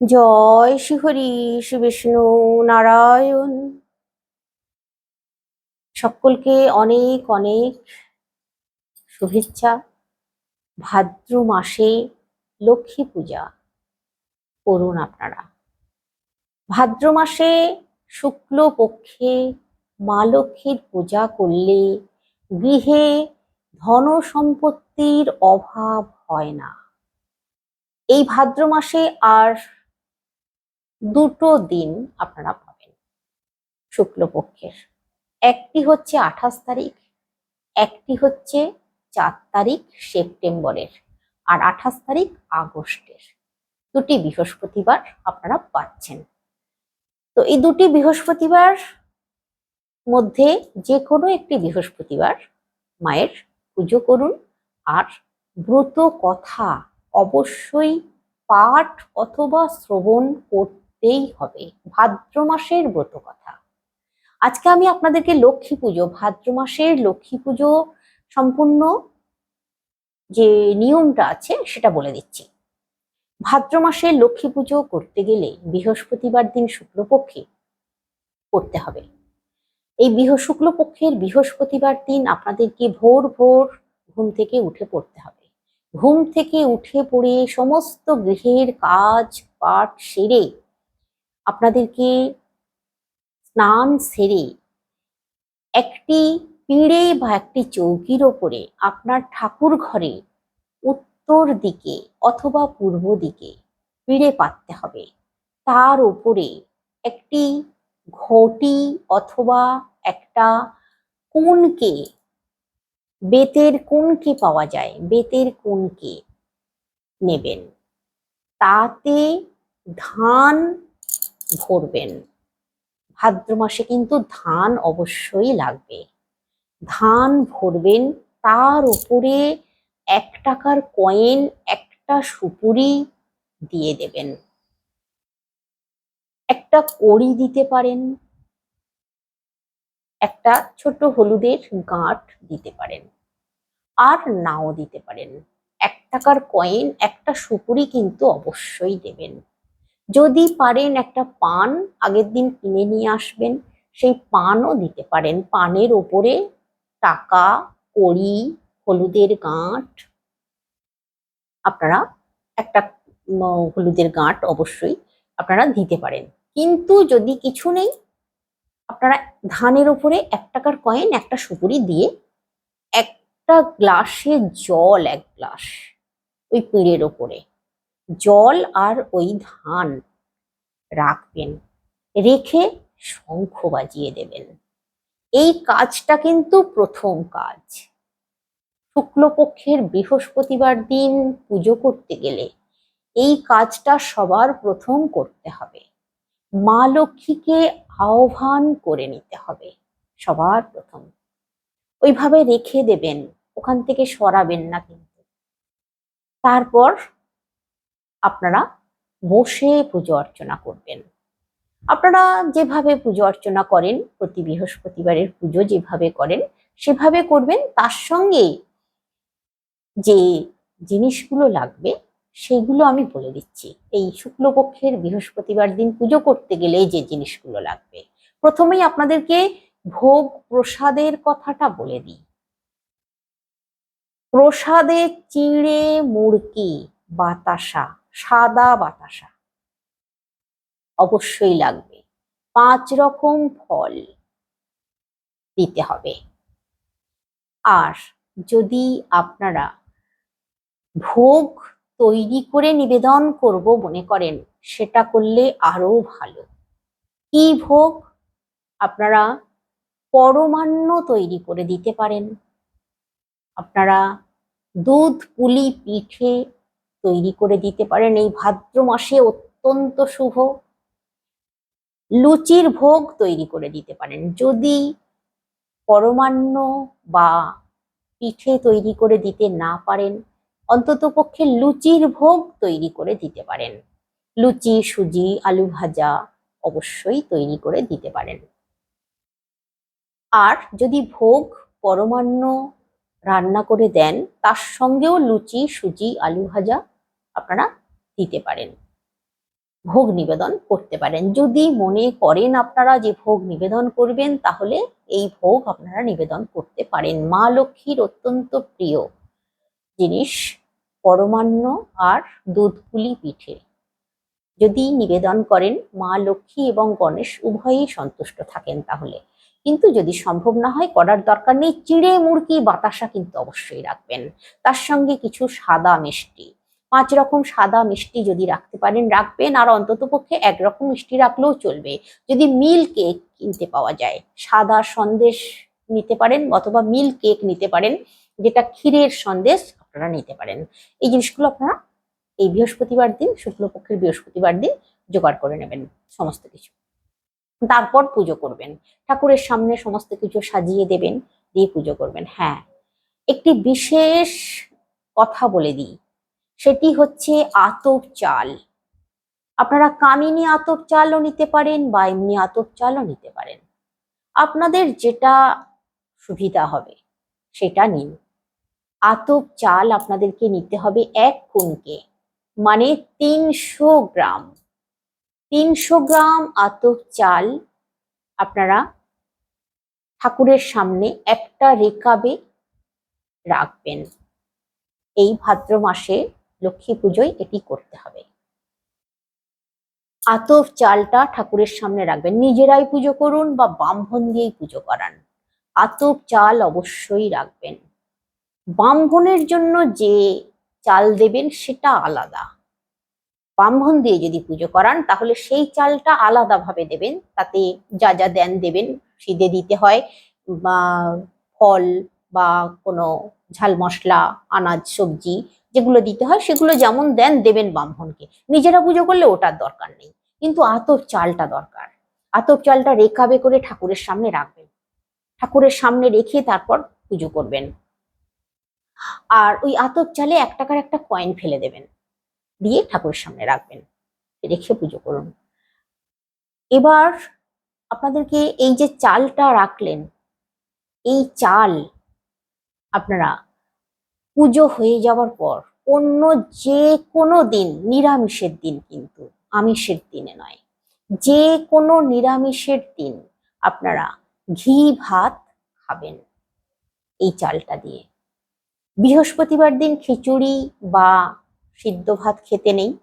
জয় শ্রীহরি শ্রী বিষ্ণু নারায়ণ। সকলকে অনেক অনেক শুভেচ্ছা। ভাদ্র মাসে লক্ষ্মী পূজা করুন আপনারা। ভাদ্র মাসে শুক্ল পক্ষে মা লক্ষ্মীর পূজা করলে গৃহে ধন সম্পত্তির অভাব হয় না। এই ভাদ্র মাসে আর দুটো দিন আপনারা পাবেন শুক্লপক্ষের। একটি হচ্ছে আঠাশ তারিখ, একটি হচ্ছে চার তারিখ সেপ্টেম্বরের, আর আঠাশ তারিখ আগস্টের। দুটি বৃহস্পতিবার আপনারা পাচ্ছেন। তো এই দুটি বৃহস্পতিবার মধ্যে যে কোনো একটি বৃহস্পতিবার মায়ের পুজো করুন, আর ব্রত কথা অবশ্যই পাঠ অথবা শ্রবণ করতেই হবে, ভাদ্র মাসের ব্রত কথা। আজকে আমি আপনাদেরকে লক্ষ্মী পুজো, ভাদ্র মাসের লক্ষ্মী পুজো সম্পূর্ণ যে নিয়মটা আছে সেটা বলে দিচ্ছি। ভাদ্র মাসে লক্ষ্মী পুজো করতে গেলে বৃহস্পতিবার দিন শুক্লপক্ষে করতে হবে। এই বৃহ শুক্লপক্ষের বৃহস্পতিবার দিন আপনাদেরকে ভোর ভোর ঘুম থেকে উঠে পড়তে হবে। ঘুম থেকে উঠে পড়ে সমস্ত গৃহের কাজ পাঠ সেরে আপনাদেরকে স্নান সেরে একটি পিঁড়ে বা একটি চৌকির ওপরে আপনার ঠাকুর ঘরে উত্তর দিকে অথবা পূর্ব দিকে পিঁড়ে পাততে হবে। তার উপরে একটি ঘটি অথবা একটা কোনকে বেতের কোনকে পাওয়া যায়, বেতের কোনকে নেবেন। তাতে ধান ভরবেন ভাদ্র মাসে কিন্তু ধান অবশ্যই লাগবে। ধান ভরবেন, তার উপরে এক টাকার কয়েন, একটা সুপুরি দিয়ে দেবেন। একটা কড়ি দিতে পারেন। একটা ছোট হলুদের গাঁট দিতে পারেন। আর নাও দিতে পারেন। এক টাকার কয়েন, একটা সুপুরি কিন্তু অবশ্যই দেবেন। যদি পারেন একটা পান আগের দিন কিনে নিয়ে আসবেন। সেই পানও দিতে পারেন। পানের ওপরে টাকা, কড়ি, হলুদের গাঁট। আপনারা একটা হলুদের গাঁট অবশ্যই আপনারা দিতে পারেন। কিন্তু যদি কিছু নেই, আপনারা ধানের উপরে এক টাকার কয়েন, একটা সুপুরি দিয়ে একটা গ্লাসে জল, এক গ্লাস ওই পিঁড়ের ওপরে জল আর ওই ধান রাখবেন। রেখে শঙ্খ বাজিয়ে দেবেন। এই কাজটা কিন্তু প্রথম কাজ। শুক্লপক্ষের বৃহস্পতিবার দিন পুজো করতে গেলে এই কাজটা সবার প্রথম করতে হবে। মা লক্ষ্মীকে আহ্বান করে নিতে হবে সবার প্রথম। ওইভাবে রেখে দেবেন, ওখান থেকে সরাবেন না কিন্তু। তারপর আপনারা বসে পুজো অর্চনা করবেন। আপনারা যেভাবে পুজো অর্চনা করেন, প্রতি বৃহস্পতিবারের পুজো যেভাবে করেন, সেভাবে করবেন। তার সঙ্গে যে জিনিসগুলো লাগবে, সেগুলো আমি বলে দিচ্ছি। এই শুক্লপক্ষের বৃহস্পতিবার দিন পুজো করতে গেলে যে জিনিসগুলো লাগবে, প্রথমেই আপনাদেরকে ভোগ প্রসাদের কথাটা বলে দিই। প্রসাদে চিড়ে, মুড়কি, বাতাসা সাদা বাতাসা। অবশ্যই লাগবে। পাঁচ রকম ফল দিতে হবে। আর যদি আপনারা ভোগ তৈরি করে নিবেদন করব মনে করেন, সেটা করলে আরও ভালো। কি ভোগ? আপনারা পরমান্ন তৈরি করে দিতে পারেন। আপনারা দুধ, পুলি, পিঠে তৈরি করে দিতে পারেন। এই ভাদ্র মাসে অত্যন্ত শুভ। লুচির ভোগ তৈরি করে দিতে পারেন। যদি পরমান্ন বা পিঠে তৈরি করে দিতে না পারেন, অন্তত পক্ষে লুচির ভোগ তৈরি করে দিতে পারেন। লুচি, সুজি, আলু ভাজা অবশ্যই তৈরি করে দিতে পারেন। আর যদি ভোগ পরমান্ন রান্না করে দেন, তার সঙ্গেও লুচি, সুজি, আলু ভাজা আপনারা দিতে পারেন। ভোগ নিবেদন করতে পারেন। যদি মনে করেন আপনারা যে ভোগ নিবেদন করবেন, তাহলে এই ভোগ আপনারা নিবেদন করতে পারেন। মা লক্ষ্মীর অত্যন্ত প্রিয় জিনিস পরমান্ন আর দুধপুলি পিঠে। যদি নিবেদন করেন, মা লক্ষ্মী এবং গণেশ উভয়েই সন্তুষ্ট থাকেন তাহলে। কিন্তু যদি সম্ভব না হয়, করার দরকার নেই, চিড়ে মুরগি বাতাসা কিন্তু অবশ্যই রাখবেন। তার সঙ্গে কিছু সাদা মিষ্টি পাঁচ রকম সাদা মিষ্টি যদি রাখতে পারেন, রাখবেন আর অন্তত পক্ষে একরকম মিষ্টি রাখলেও চলবে। যদি মিল কেক কিনতে পাওয়া যায়, সাদা সন্দেশ নিতে পারেন অথবা মিল কেক নিতে পারেন, যেটা ক্ষীরের সন্দেশ আপনারা নিতে পারেন। এই জিনিসগুলো আপনারা এই বৃহস্পতিবার দিন, শুক্লপক্ষের বৃহস্পতিবার দিন জোগাড় করে নেবেন সমস্ত কিছু। তারপর পুজো করবেন। ঠাকুরের সামনে সমস্ত কিছু সাজিয়ে দেবেন, দিয়ে পুজো করবেন। হ্যাঁ একটি বিশেষ কথা বলে দিই। সেটি হচ্ছে আতপ চাল। আপনারা কামিনী আতপ চালও নিতে পারেন বা এমনি আতপ চালও নিতে পারেন। আপনাদের যেটা সুবিধা হবে সেটা নিন। আতপ চাল আপনাদেরকে নিতে হবে এক কুনকে মানে তিনশো গ্রাম। তিনশো গ্রাম আতপ চাল আপনারা ঠাকুরের সামনে একটা রেকাবে রাখবেন। এই ভাদ্র মাসে লক্ষ্মী পুজোয় এটি করতে হবে। আতপ চালটা ঠাকুরের সামনে রাখবেন। নিজেরাই পুজো করুন বা ব্রাহ্মণ দিয়েই পুজো করান। আতপ চাল অবশ্যই রাখবেন। ব্রাহ্মণের জন্য যে চাল দেবেন সেটা আলাদা। ব্রাহ্মণ দিয়ে যদি পুজো করান, তাহলে সেই চালটা আলাদাভাবে দেবেন। তাতে যা যা দেন দেবেন সিদে দিতে হয়। বা ফল বা কোনো ঝাল মশলা, আনাজ, সবজি যেগুলো দিতে হয় সেগুলো যেমন দেন দেবেন ব্রাহ্মণকে। নিজেরা পুজো করলে ওটার দরকার নেই। কিন্তু আতপ চালটা দরকার। আতপ চালটা রেখাবে করে ঠাকুরের সামনে রাখবেন। ঠাকুরের সামনে রেখে তারপর পুজো করবেন। আর ওই আতপ চালে এক টাকার একটা কয়েন ফেলে দেবেন। দিয়ে ঠাকুরের সামনে রাখবেন। রেখে পুজো করুন। এবার আপনাদেরকে এই যে চালটা রাখলেন, এই চাল আপনারা পুজো হয়ে যাওয়ার পর অন্য যে কোনো দিন, নিরামিষের দিন কিন্তু আমিষের দিনে নয়। যে কোনো নিরামিষের দিন আপনারা ঘি, ভাত খাবেন এই চালটা দিয়ে। বৃহস্পতিবার দিন খিচুড়ি বা সিদ্ধ ভাত খেতে নেই,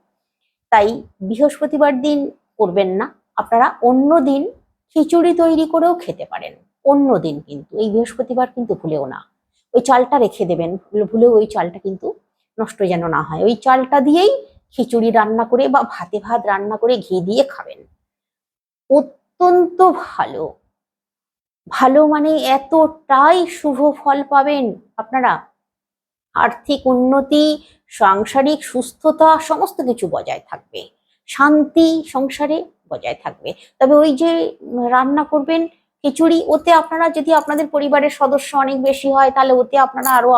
তাই বৃহস্পতিবার দিন করবেন না। আপনারা অন্য দিন খিচুড়ি তৈরি করেও খেতে পারেন। অন্য দিন কিন্তু, এই বৃহস্পতিবার কিন্তু ভুলেও না। ওই চালটা রেখে দেবেন। ভুলেও ওই চালটা কিন্তু নষ্ট যেন না হয়। ওই চালটা দিয়েই খিচুড়ি রান্না করে বা ভাতে ভাত রান্না করে ঘি দিয়ে খাবেন। অত্যন্ত ভালো। ভালো মানে এতটাই শুভ ফল পাবেন আপনারা। আর্থিক উন্নতি, সাংসারিক সুস্থতা সমস্ত কিছু বজায় থাকবে। শান্তি সংসারে বজায় থাকবে। তবে ওই যে রান্না করবেন খিচুড়ি, ওতে আপনারা যদি আপনাদের পরিবারের সদস্য অনেক বেশি হয়, তাহলে ওতে আপনারা আরও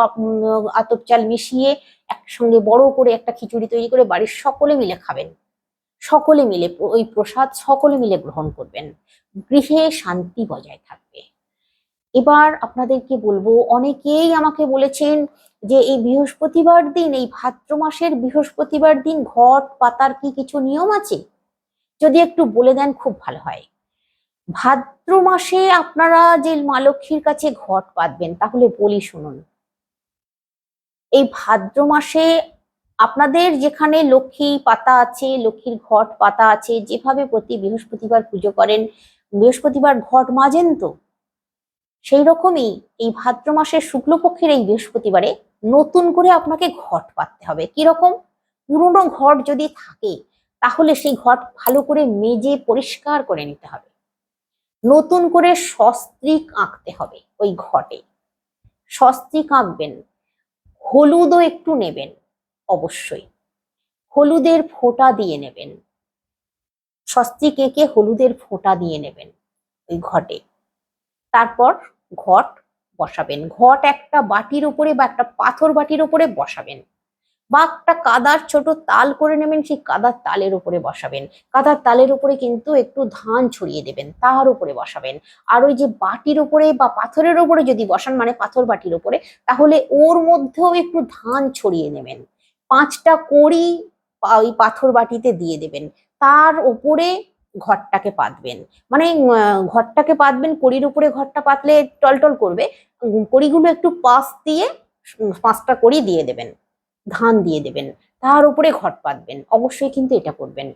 আতপ চাল মিশিয়ে একসঙ্গে বড় করে একটা খিচুড়ি তৈরি করে বাড়ির সকলে মিলে খাবেন। সকলে মিলে ওই প্রসাদ সকলে মিলে গ্রহণ করবেন। গৃহে শান্তি বজায় থাকবে। এবার আপনাদেরকে বলব, অনেকেই আমাকে বলেছেন যে এই বৃহস্পতিবার দিন, এই ভাদ্র মাসের বৃহস্পতিবার দিন ঘট পাতার কি কিছু নিয়ম আছে? যদি একটু বলে দেন, খুব ভালো হয়। ভাদ্র মাসে আপনারা যে মা লক্ষ্মীর কাছে ঘট পাতবেন, তাহলে বলি শুনুন। এই ভাদ্র মাসে আপনাদের যেখানে লক্ষ্মী পাতা আছে, লক্ষ্মীর ঘট পাতা আছে, যেভাবে প্রতি বৃহস্পতিবার পুজো করেন, বৃহস্পতিবার ঘট মাজেন তো? সেই রকমই এই ভাদ্র মাসের শুক্লপক্ষের এই বৃহস্পতিবারে নতুন করে আপনাকে ঘট পাততে হবে। কীরকম? পুরনো ঘট যদি থাকে, তাহলে সেই ঘট ভালো করে মেজে পরিষ্কার করে নিতে হবে। নতুন করে সস্ত্রিক আঁকতে হবে ওই ঘটে। সস্ত্রিক আঁকবেন, হলুদও একটু নেবেন অবশ্যই। হলুদের ফোঁটা দিয়ে নেবেন। সস্ত্রিক এঁকে হলুদের ফোঁটা দিয়ে নেবেন ওই ঘটে। তারপর ঘট বসাবেন। ঘট একটা বাটির উপরে বা একটা পাথর বাটির উপরে বসাবেন। বা একটা কাদার ছোট তাল করে নেবেন, সেই কাদার তালের উপরে বসাবেন। কাদার তালের উপরে কিন্তু একটু ধান ছড়িয়ে দেবেন, তার উপরে বসাবেন। আর ওই যে বাটির উপরে বা পাথরের উপরে যদি বসান মানে পাথর বাটির উপরে, তাহলে ওর মধ্যেও একটু ধান ছড়িয়ে নেবেন। পাঁচটা কড়ি ওই পাথর বাটিতে দিয়ে দেবেন। তার উপরে ঘরটাকে পাতবেন। মানে ঘরটাকে পাতবেন, কড়ির উপরে ঘরটা পাতলে টলটল করবে। কড়িগুলো একটু পাশ দিয়ে পাঁচটা কড়ি দিয়ে দেবেন। ধান দিয়ে দেবেন, তার উপরে ঘট পাতবেন, অবশ্যই কিন্তু এটা করবেন।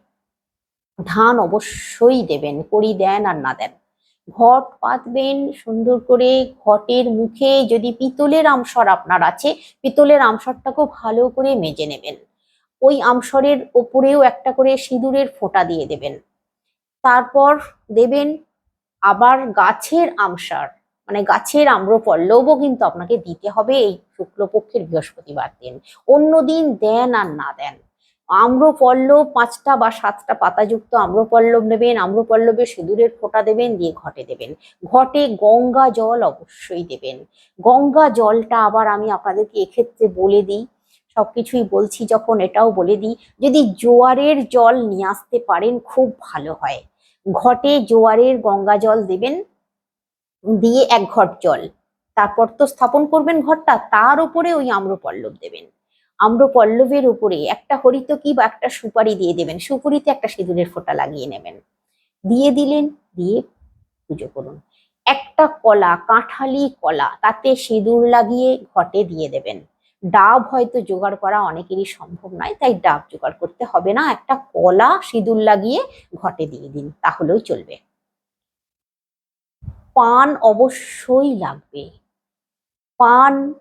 ধান অবশ্যই দেবেন করি দেন আর না দেন। ঘট পাতবেন, সুন্দর করে ঘটের মুখে যদি পিতলের আমসর আপনার আছে, পিতলের আমসরটাকেও ভালো করে মেজে নেবেন। ওই আমসরের ওপরেও একটা করে সিঁদুরের ফোঁটা দিয়ে দেবেন। তারপর দেবেন আবার গাছের আমসার। মানে গাছের আম্রপল্লবও কিন্তু আপনাকে দিতে হবে এই শুক্লপক্ষের বৃহস্পতিবার দিন। অন্য দিন দেন আর না দেন। আম্রপল্লব পাঁচটা বা সাতটা পাতাযুক্ত আম্রপল্লব নেবেন আম্রপল্লবে সিঁদুরের ফোঁটা দেবেন, দিয়ে ঘটে দেবেন। ঘটে গঙ্গা জল অবশ্যই দেবেন। গঙ্গা জলটা আবার আমি আপনাদেরকে এক্ষেত্রে বলে দিই। সবকিছুই বলছি যখন এটাও বলে দিই, যদি জোয়ারের জল নিয়ে আসতে পারেন খুব ভালো হয়। ঘটে জোয়ারের গঙ্গা জল দেবেন দিয়ে এক ঘট জল। তারপর তো স্থাপন করবেন ঘরটা, তার উপরে ওই আম্রপল্লব দেবেন। আম্রপল্লবের উপরে একটা হরিতকি বা একটা সুপারি দিয়ে দেবেন, সুপুরিতে একটা সিঁদুরের ফোঁটা লাগিয়ে নেবেন। দিয়ে দিলেন, দিয়ে পুজো করুন। একটা কলা, কাঁঠালি কলা, তাতে সিঁদুর লাগিয়ে ঘটে দিয়ে দেবেন। ডাব হয়তো জোগাড় করা অনেকেরই সম্ভব নয়, তাই ডাব জোগাড় করতে হবে না। একটা কলা, সিঁদুর লাগিয়ে ঘটে দিয়ে দিন তাহলেও চলবে। পান অবশ্যই লাগবে। পান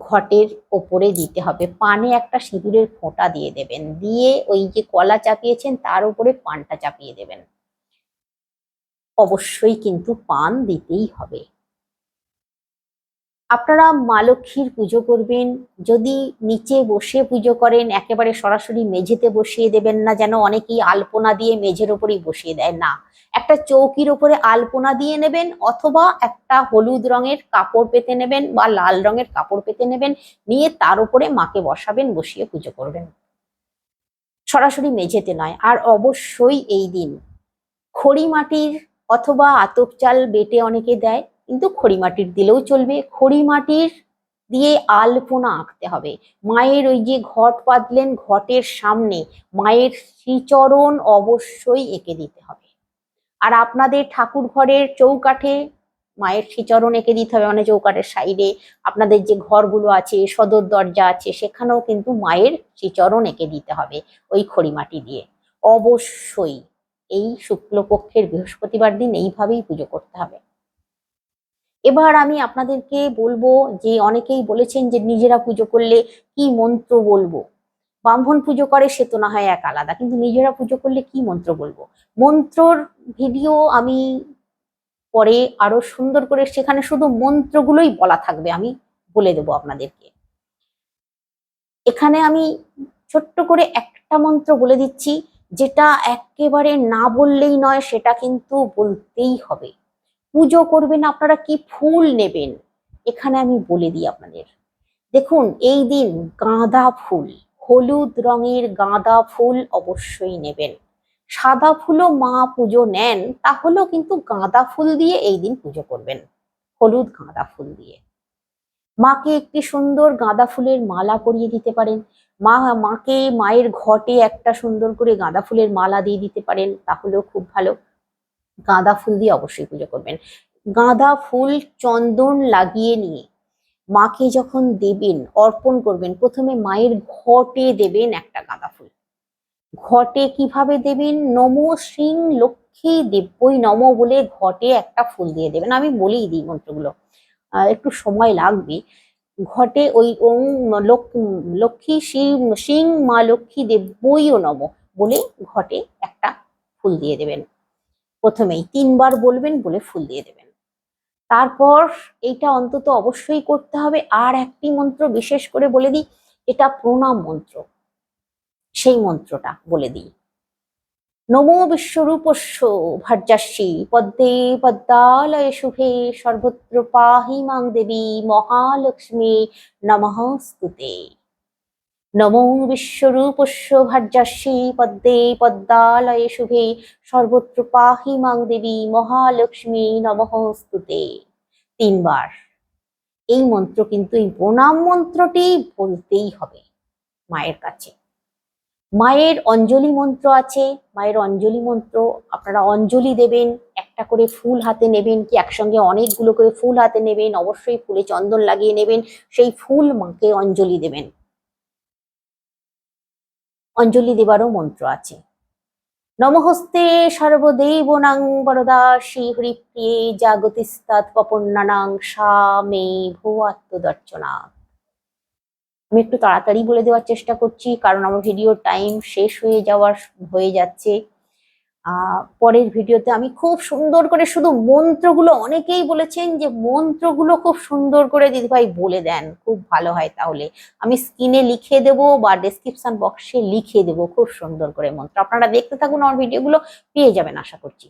ঘটের ওপরে দিতে হবে। পানে একটা সিঁদুরের ফোঁটা দিয়ে দেবেন। দিয়ে ওই যে কলা চাপিয়েছেন, তার উপরে পানটা চাপিয়ে দেবেন। অবশ্যই কিন্তু পান দিতেই হবে। আপনারা মা লক্ষ্মীর পুজো করবেন, যদি নিচে বসে পুজো করেন, একেবারে সরাসরি মেঝেতে বসিয়ে দেবেন না, যেন অনেকেই আলপনা দিয়ে মেঝের ওপরেই বসিয়ে দেয়, না। একটা চৌকির ওপরে আলপনা দিয়ে নেবেন, অথবা একটা হলুদ রঙের কাপড় পেতে নেবেন বা লাল রঙের কাপড় পেতে নেবেন, নিয়ে তার উপরে মাকে বসাবেন, বসিয়ে পুজো করবেন। সরাসরি মেঝেতে নয়, আর অবশ্যই এই দিন খড়ি মাটির অথবা আতপ চাল বেটে অনেকে দেয় কিন্তু খড়ি মাটির দিলেও চলবে। খড়ি মাটির দিয়ে আলপনা আঁকতে হবে। মায়ের ওই যে ঘট পাতলেন ঘটের সামনে, মায়ের শ্রীচরণ অবশ্যই এঁকে দিতে হবে। আর আপনাদের ঠাকুর ঘরের চৌকাঠে মায়ের শ্রীচরণ এঁকে দিতে হবে মানে চৌকাঠের সাইডে আপনাদের যে ঘরগুলো আছে, সদর দরজা আছে, সেখানেও কিন্তু মায়ের শ্রীচরণ এঁকে দিতে হবে ওই খড়িমাটি দিয়ে। অবশ্যই এই শুক্লপক্ষের বৃহস্পতিবার দিন এইভাবেই পুজো করতে হবে। এবার আমি আপনাদেরকে বলব যে অনেকেই বলেছেন যে নিজেরা পুজো করলে কি মন্ত্র বলব? ব্রাহ্মণ পুজো করে সে তো না হয় এক আলাদা, কিন্তু নিজেরা পুজো করলে কি মন্ত্র বলব? মন্ত্রর ভিডিও আমি পরে আরও সুন্দর করে সেখানে শুধু মন্ত্রগুলোই বলা থাকবে, আমি বলে দেবো আপনাদেরকে। এখানে আমি ছোট্ট করে একটা মন্ত্র বলে দিচ্ছি, যেটা একেবারে না বললেই নয়, সেটা কিন্তু বলতেই হবে। পুজো করবেন, আপনারা কি ফুল নেবেন? এখানে আমি বলে দিই আপনাদের। দেখুন, এই দিন গাঁদা ফুল, হলুদ রঙের গাঁদা ফুল অবশ্যই নেবেন। সাদা ফুলও মা পুজো নেন, তাহলেও কিন্তু গাঁদা ফুল দিয়ে এই দিন পুজো করবেন, হলুদ গাঁদা ফুল দিয়ে। মাকে একটি সুন্দর গাঁদা ফুলের মালা পরিয়ে দিতে পারেন। মা, মাকে, মায়ের ঘটে একটা সুন্দর করে গাঁদা ফুলের মালা দিয়ে দিতে পারেন, তাহলেও খুব ভালো। গাঁদা ফুল দিয়ে অবশ্যই পুজো করবেন। গাঁদা ফুল চন্দন লাগিয়ে নিয়ে মাকে যখন দেবেন, অর্পণ করবেন, প্রথমে মায়ের ঘটে দেবেন একটা গাঁদা ফুল। ঘটে কীভাবে দেবেন? নম সিং লক্ষ্মী দেব্যই নম বলে ঘটে একটা ফুল দিয়ে দেবেন। আমি বলেই দিই মন্ত্রগুলো। একটু সময় লাগবে। ঘটে ওই ওং লক্ষ্মী সিং সিং মা লক্ষ্মী দেব্যই ও নম বলে ঘটে একটা ফুল দিয়ে দেবেন। প্রথমেই তিনবার বলবেন বলে ফুল দিয়ে দেবেন। তারপর এইটা অন্তত অবশ্যই করতে হবে। আর একটি মন্ত্র বিশেষ করে বলে দিই, এটা প্রণাম মন্ত্র। সেই মন্ত্রটা বলে দিই। নমো বিশ্বরূপস্য ভার্যাস্যি পদ্মে পদ্মালয় শুভে সর্বত্র পাহি মাং দেবী মহালক্ষ্মী নমঃ স্তুতে। নমো বিশ্বরূপস্য ভার্যাস্যি পদ্মে পদ্মালয়ে শুভে সর্বত্র পাহি মাং দেবী মহালক্ষ্মী নমঃ স্তুতে তিনবার। এই মন্ত্র কিন্তু এই প্রণাম মন্ত্রটি বলতেই হবে মায়ের কাছে। মায়ের অঞ্জলি মন্ত্র আছে, মায়ের অঞ্জলি মন্ত্র আপনারা অঞ্জলি দেবেন, একটা করে ফুল হাতে নেবেন কি একসঙ্গে অনেকগুলো করে ফুল হাতে নেবেন, অবশ্যই ফুলে চন্দন লাগিয়ে নেবেন, সেই ফুল মাকে অঞ্জলি দেবেন। অঞ্জলি দেবারও মন্ত্র আছে। নমহস্তে সর্বদেবনাং বরদাসী হৃপ্রিয়ে জাগতিস্তাত পপন্নানাং সা মে ভুয়াত্মদর্চনা। আমি একটু তাড়াতাড়ি বলে দেওয়ার চেষ্টা করছি, কারণ আমার ভিডিও টাইম শেষ হয়ে যাওয়ার, হয়ে যাচ্ছে। পরের ভিডিওতে আমি খুব সুন্দর করে শুধু মন্ত্রগুলো অনেকেই বলেছেন যে মন্ত্রগুলো খুব সুন্দর করে দিদিভাই বলে দেন, খুব ভালো হয় তাহলে। আমি স্ক্রিনে লিখে দেব বা ডেসক্রিপশন বক্সে লিখে দেব, খুব সুন্দর করে মন্ত্র। আপনারা দেখতে থাকুন আমার ভিডিওগুলো, পেয়ে যাবেন আশা করছি।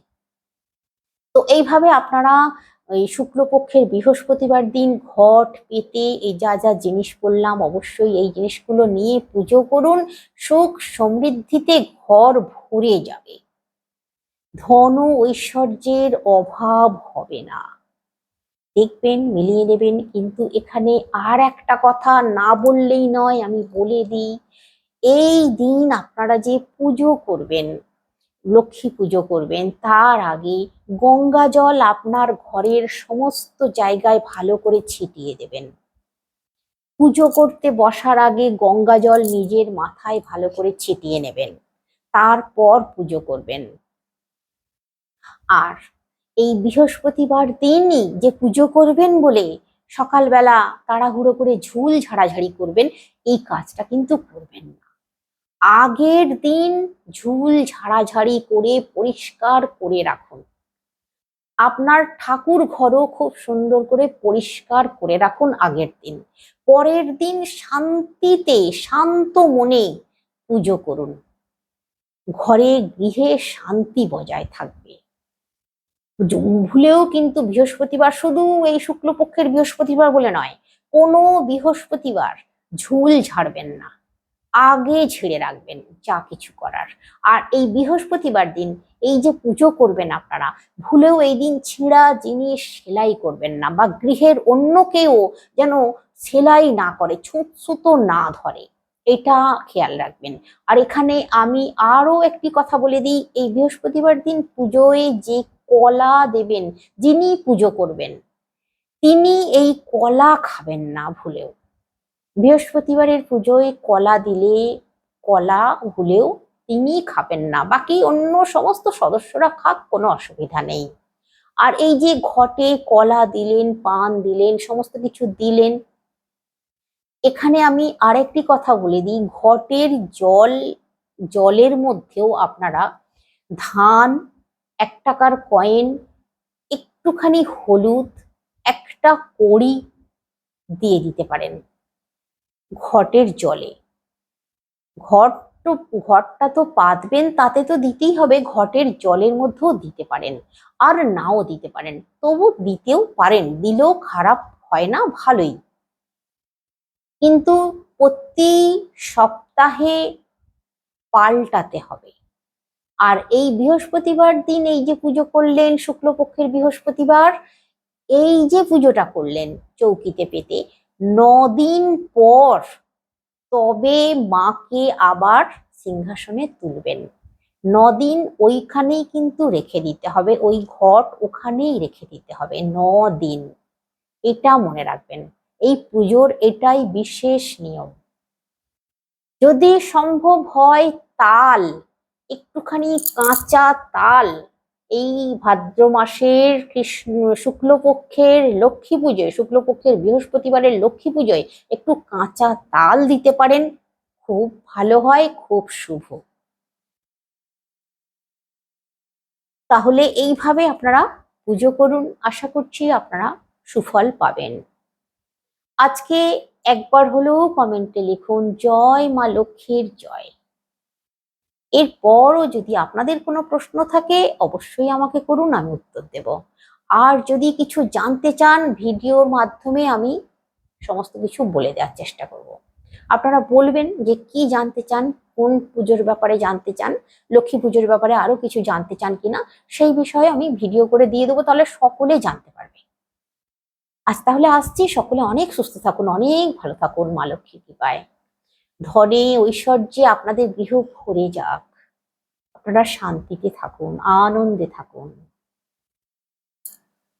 তো এইভাবে আপনারা এই শুক্লপক্ষের বৃহস্পতিবার দিন ঘট পেতে এই যা যা জিনিস বললাম, অবশ্যই এই জিনিসগুলো নিয়ে পুজো করুন। সুখ সমৃদ্ধিতে ঘর ভরে যাবে। ধন ঐশ্বর্যের অভাব হবে না। দেখবেন, মিলিয়ে নেবেন, কিন্তু এখানে আর একটা কথা না বললেই নয়, আমি বলে দিই, এই দিন আপনারা যে পুজো করবেন, লক্ষ্মী পুজো করবেন, তার আগে গঙ্গা জল আপনার ঘরের সমস্ত জায়গায় ভালো করে ছিটিয়ে দেবেন। পুজো করতে বসার আগে গঙ্গা জল নিজের মাথায় ভালো করে ছিটিয়ে নেবেন, তারপর পুজো করবেন। আর। এই বৃহস্পতিবার দিনই যে পুজো করবেন বলে সকালবেলা তাড়াহুড়ো করে ঝুল ঝাড়াঝাড়ি করবেন, এই কাজটা কিন্তু করবেন না। আগের দিন ঝুল ঝাড়াঝাড়ি করে পরিষ্কার করে রাখুন। আপনার ঠাকুর ঘরও খুব সুন্দর করে পরিষ্কার করে রাখুন আগের দিন। পরের দিন শান্তিতে, শান্ত মনে পুজো করুন। ঘরে গৃহে শান্তি বজায় থাকবে। ভুলেও কিন্তু বৃহস্পতিবার শুধু এই শুক্লপক্ষের বৃহস্পতিবার বলে নয়, কোনো বৃহস্পতিবার ঝুল ঝাড়বেন না। আগে ঝেড়ে রাখবেন যা কিছু করার। আর এই বৃহস্পতিবার দিন এই যে পুজো করবেন আপনারা, ভুলেও এই দিন ছিঁড়া জিনিস সেলাই করবেন না বা গৃহের অন্য কেউ যেন সেলাই না করে, ছুঁত না ধরে, এটা খেয়াল রাখবেন। আর এখানে আমি আরও একটি কথা বলে দিই, এই বৃহস্পতিবার দিন পুজোয় যে কলা দেবেন, যিনি পুজো করবেন। তিনি এই কলা খাবেন না ভুলেও। বৃহস্পতিবারের পুজোয় কলা দিলে, কলা ভুলেও তিনি খাবেন না। বাকি অন্য সমস্ত সদস্যরা খাক, কোনো অসুবিধা নেই। আর এই যে ঘটে কলা দিলেন, পান দিলেন, সমস্ত কিছু দিলেন, এখানে আমি আরেকটি কথা বলে দিই। ঘটের জল, জলের মধ্যেও আপনারা ধান এক টাকার কয়েন একটুখানি হলুদ, একটা কড়ি দিয়ে দিতে পারেন ঘটের জলে। ঘট তো ঘরটা তো পাতবেন, তাতে তো দিতেই হবে, ঘটের জলের মধ্যেও দিতে পারেন। আর নাও দিতে পারেন, তবু দিতেও পারেন, দিলেও খারাপ হয় না, ভালোই। কিন্তু প্রতি সপ্তাহে পাল্টাতে হবে। আর এই বৃহস্পতিবার দিন এই যে পুজো করলেন, শুক্লপক্ষের বৃহস্পতিবার, এই যে পুজোটা করলেন চৌকিতে পেতে, নদিন পর তবে মাকে আবার সিংহাসনে তুলবেন। দিন ওইখানেই কিন্তু রেখে দিতে হবে, ওই ঘট ওখানেই রেখে দিতে হবে দিন এটা মনে রাখবেন, এই পুজোর এটাই বিশেষ নিয়ম। যদি সম্ভব হয় তাল একটুখানি কাঁচা তাল। এই ভাদ্র মাসের কৃষ্ণ, শুক্লপক্ষের লক্ষ্মী পুজোয়, শুক্লপক্ষের বৃহস্পতিবারের লক্ষ্মী পুজোয় একটু কাঁচা তাল দিতে পারেন। খুব ভালো হয়, খুব শুভ। তাহলে এইভাবে আপনারা পুজো করুন, আশা করছি আপনারা সুফল পাবেন। আজকে একবার হলেও কমেন্টে লিখুন, জয় মা লক্ষ্মীর জয়। এরপরও যদি আপনাদের কোনো প্রশ্ন থাকে, অবশ্যই আমাকে করুন, আমি উত্তর দেব। আর যদি কিছু জানতে চান, ভিডিওর মাধ্যমে আমি সমস্ত কিছু বলে দেওয়ার চেষ্টা করব। আপনারা বলবেন যে কি জানতে চান, কোন পুজোর ব্যাপারে জানতে চান, লক্ষ্মী পুজোর ব্যাপারে আরও কিছু জানতে চান কিনা, সেই বিষয়ে আমি ভিডিও করে দিয়ে দেবো, তাহলে সকলে জানতে পারবে। আজ তাহলে আসছি, সকলে অনেক সুস্থ থাকুন, অনেক ভালো থাকুন, মা লক্ষ্মী কৃপায়। ধনে ঐশ্বর্যে আপনাদের গৃহ ভরে যাক। আপনারা শান্তিতে থাকুন আনন্দে থাকুন।